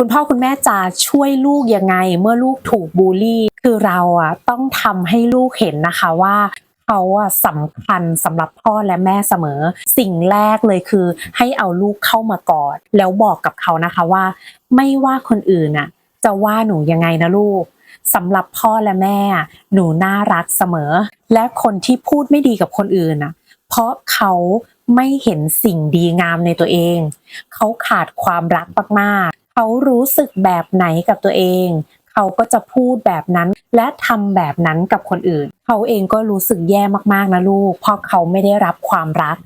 คุณพ่อคุณแม่จะช่วยลูกยังไง เมื่อลูกถูกบูลลี่ คือเราอะต้องทำให้ลูกเห็นนะคะว่าเขาอะสำคัญสำหรับพ่อและแม่เสมอ สิ่งแรกเลยคือ ให้เอาลูกเข้ามากอด แล้วบอกกับเขานะคะว่า ไม่ว่าคนอื่นอะจะว่าหนูยังไงนะลูกสำหรับพ่อและแม่ หนูน่ารักเสมอ และคนที่พูดไม่ดีกับคนอื่นอะเพราะเขาไม่เห็นสิ่งดีงามในตัวเอง เขาขาดความรักมาก เขารู้สึกแบบไหนกับตัวเอง เขาก็จะพูดแบบนั้นและทำแบบนั้นกับคนอื่น เขาเองก็รู้สึกแย่มากๆนะลูก เพราะเขาไม่ได้รับความรัก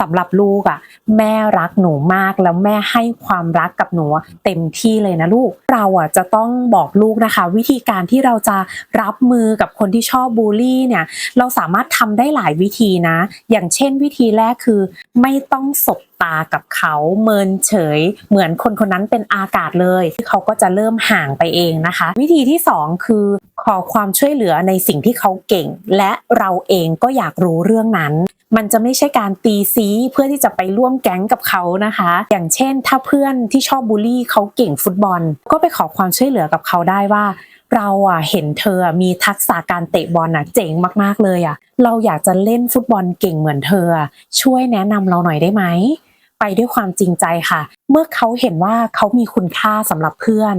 สำหรับลูกอะ แม่รักหนูมากแล้วแม่ให้ความรักกับหนูเต็มที่เลยนะลูก เราอะจะต้องบอกลูกนะคะ วิธีการที่เราจะรับมือกับคนที่ชอบบูลลี่เนี่ย เราสามารถทำได้หลายวิธีนะ อย่างเช่นวิธีแรกคือ ไม่ต้องสบ ตากับเขาเมินเฉย เหมือนคนคนนั้นเป็นอากาศเลยเขาก็จะเริ่มห่างไปเองนะคะ วิธีที่สองคือขอความช่วยเหลือในสิ่งที่เขาเก่ง และเราเองก็อยากรู้เรื่องนั้น มันจะไม่ใช่การตีซีเพื่อที่จะไปร่วมแก๊งกับเขานะคะ อย่างเช่น ถ้าเพื่อนที่ชอบบูลลี่เขาเก่งฟุตบอล ก็ไปขอความช่วยเหลือกับเขาได้ว่าเราอะเห็นเธอมีทักษะการเตะบอลอะเจ๋งมากๆเลยอะ เราอยากจะเล่นฟุตบอลเก่งเหมือนเธอ ช่วยแนะนำเราหน่อยได้ไหม ไปด้วยความจริงใจค่ะ เมื่อเขาเห็นว่าเขามีคุณค่าสำหรับเพื่อน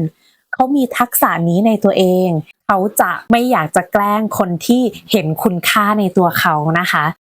เขามีทักษะนี้ในตัวเอง เขาจะไม่อยากจะแกล้งคนที่เห็นคุณค่าในตัวเขานะคะ